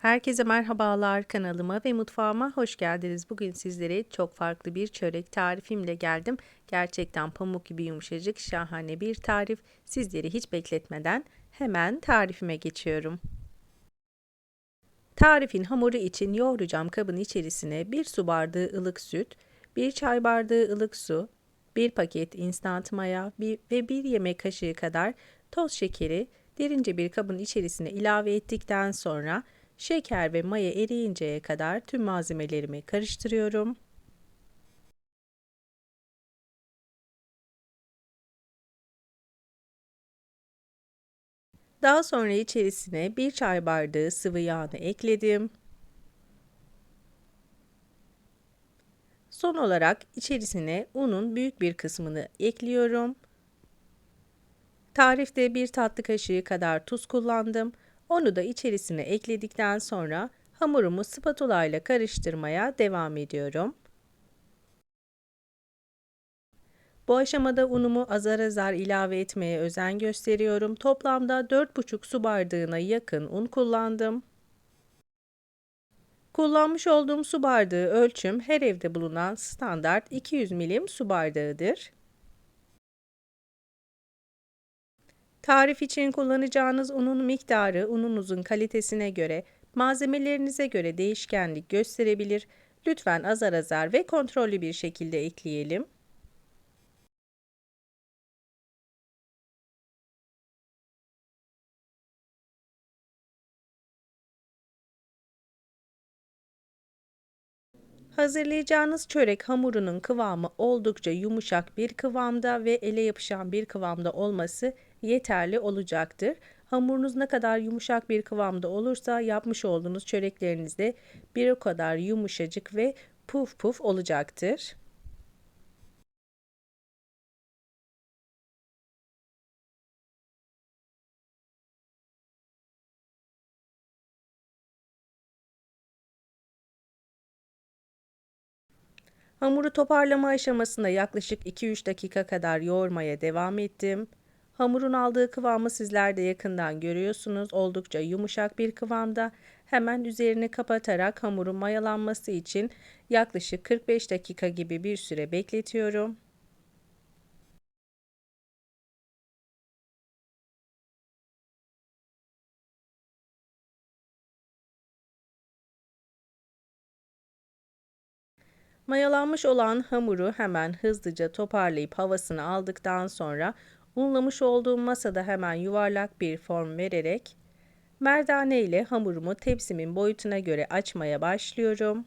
Herkese merhabalar kanalıma ve mutfağıma hoş geldiniz. Bugün sizlere çok farklı bir çörek tarifimle geldim. Gerçekten pamuk gibi yumuşacık şahane bir tarif. Sizleri hiç bekletmeden hemen tarifime geçiyorum. Tarifin hamuru için yoğuracağım kabın içerisine 1 su bardağı ılık süt, 1 çay bardağı ılık su, 1 paket instant maya ve 1 yemek kaşığı kadar toz şekeri derince bir kabın içerisine ilave ettikten sonra Şeker ve maya eriyinceye kadar tüm malzemelerimi karıştırıyorum. Daha sonra içerisine bir çay bardağı sıvı yağını ekledim. Son olarak içerisine unun büyük bir kısmını ekliyorum. Tarifte bir tatlı kaşığı kadar tuz kullandım. Onu da içerisine ekledikten sonra hamurumu spatula ile karıştırmaya devam ediyorum. Bu aşamada unumu azar azar ilave etmeye özen gösteriyorum. Toplamda 4,5 su bardağına yakın un kullandım. Kullanmış olduğum su bardağı ölçüm her evde bulunan standart 200 milim su bardağıdır. Tarif için kullanacağınız unun miktarı ununuzun kalitesine göre, malzemelerinize göre değişkenlik gösterebilir. Lütfen azar azar ve kontrollü bir şekilde ekleyelim. Hazırlayacağınız çörek hamurunun kıvamı oldukça yumuşak bir kıvamda ve ele yapışan bir kıvamda olması yeterli olacaktır. Hamurunuz ne kadar yumuşak bir kıvamda olursa yapmış olduğunuz çörekleriniz de bir o kadar yumuşacık ve puf puf olacaktır. Hamuru toparlama aşamasında yaklaşık 2-3 dakika kadar yoğurmaya devam ettim. Hamurun aldığı kıvamı sizler de yakından görüyorsunuz. Oldukça yumuşak bir kıvamda. Hemen üzerini kapatarak hamurun mayalanması için yaklaşık 45 dakika gibi bir süre bekletiyorum. Mayalanmış olan hamuru hemen hızlıca toparlayıp havasını aldıktan sonra unlamış olduğum masada hemen yuvarlak bir form vererek merdane ile hamurumu tepsimin boyutuna göre açmaya başlıyorum.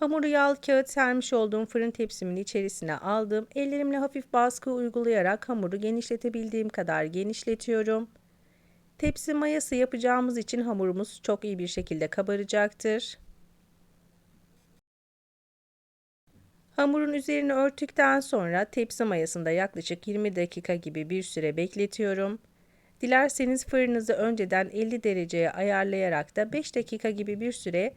Hamuru yağlı kağıt sermiş olduğum fırın tepsimin içerisine aldım. Ellerimle hafif baskı uygulayarak hamuru genişletebildiğim kadar genişletiyorum. Tepsi mayası yapacağımız için hamurumuz çok iyi bir şekilde kabaracaktır. Hamurun üzerini örttükten sonra tepsi mayasında yaklaşık 20 dakika gibi bir süre bekletiyorum. Dilerseniz fırınınızı önceden 50 dereceye ayarlayarak da 5 dakika gibi bir süre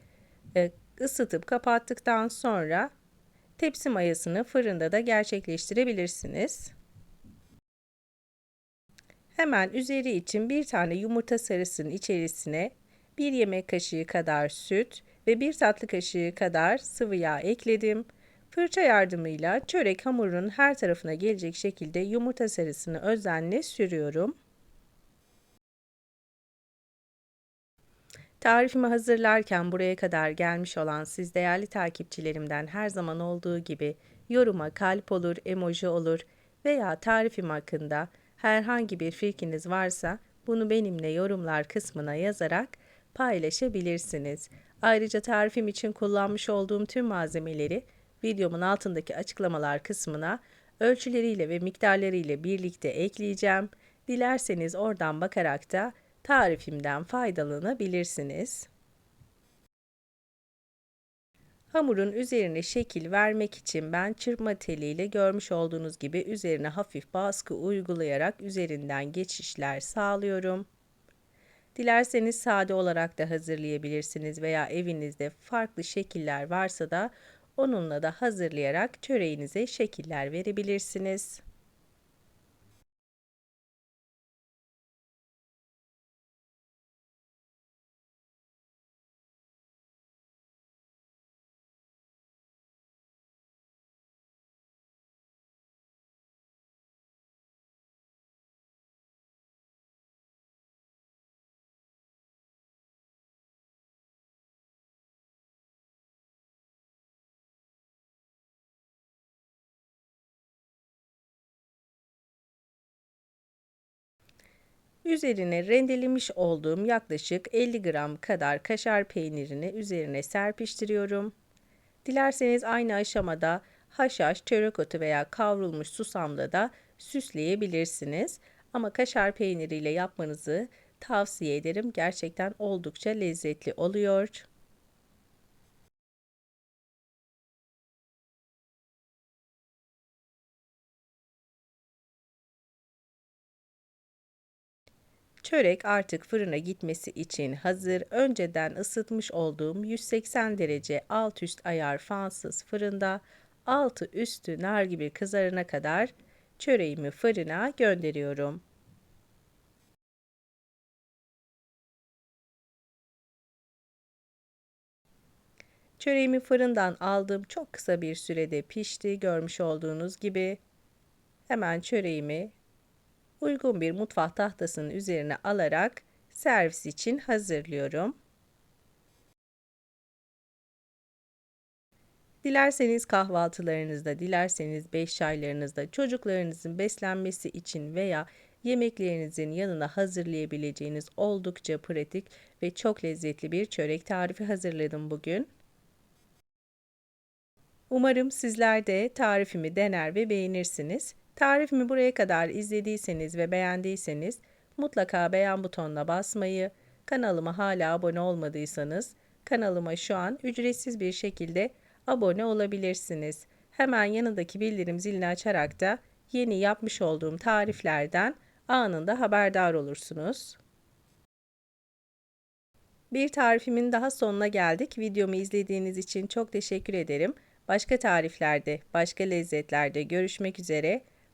e, ısıtıp kapattıktan sonra tepsi mayasını fırında da gerçekleştirebilirsiniz. Hemen üzeri için bir tane yumurta sarısının içerisine bir yemek kaşığı kadar süt ve bir tatlı kaşığı kadar sıvı yağ ekledim. Fırça yardımıyla çörek hamurunun her tarafına gelecek şekilde yumurta sarısını özenle sürüyorum. Tarifimi hazırlarken buraya kadar gelmiş olan siz değerli takipçilerimden her zaman olduğu gibi yoruma kalp olur, emoji olur veya tarifim hakkında herhangi bir fikriniz varsa bunu benimle yorumlar kısmına yazarak paylaşabilirsiniz. Ayrıca tarifim için kullanmış olduğum tüm malzemeleri videomun altındaki açıklamalar kısmına ölçüleriyle ve miktarlarıyla birlikte ekleyeceğim. Dilerseniz oradan bakarak da tarifimden faydalanabilirsiniz. Hamurun üzerine şekil vermek için ben çırpma teliyle görmüş olduğunuz gibi üzerine hafif baskı uygulayarak üzerinden geçişler sağlıyorum. Dilerseniz sade olarak da hazırlayabilirsiniz veya evinizde farklı şekiller varsa da onunla da hazırlayarak çöreğinize şekiller verebilirsiniz. Üzerine rendelemiş olduğum yaklaşık 50 gram kadar kaşar peynirini üzerine serpiştiriyorum. Dilerseniz aynı aşamada haşhaş, çörek otu veya kavrulmuş susamla da süsleyebilirsiniz. Ama kaşar peyniriyle yapmanızı tavsiye ederim. Gerçekten oldukça lezzetli oluyor. Çörek artık fırına gitmesi için hazır. Önceden ısıtmış olduğum 180 derece alt üst ayar fansız fırında altı üstü nar gibi kızarana kadar çöreğimi fırına gönderiyorum. Çöreğimi fırından aldım. Çok kısa bir sürede pişti. Görmüş olduğunuz gibi hemen çöreğimi uygun bir mutfak tahtasının üzerine alarak servis için hazırlıyorum. Dilerseniz kahvaltılarınızda, dilerseniz beş çaylarınızda çocuklarınızın beslenmesi için veya yemeklerinizin yanına hazırlayabileceğiniz oldukça pratik ve çok lezzetli bir çörek tarifi hazırladım bugün. Umarım sizler de tarifimi dener ve beğenirsiniz. Tarifimi buraya kadar izlediyseniz ve beğendiyseniz mutlaka beğen butonuna basmayı, kanalıma hala abone olmadıysanız kanalıma şu an ücretsiz bir şekilde abone olabilirsiniz. Hemen yanındaki bildirim zilini açarak da yeni yapmış olduğum tariflerden anında haberdar olursunuz. Bir tarifimin daha sonuna geldik. Videomu izlediğiniz için çok teşekkür ederim. Başka tariflerde, başka lezzetlerde görüşmek üzere.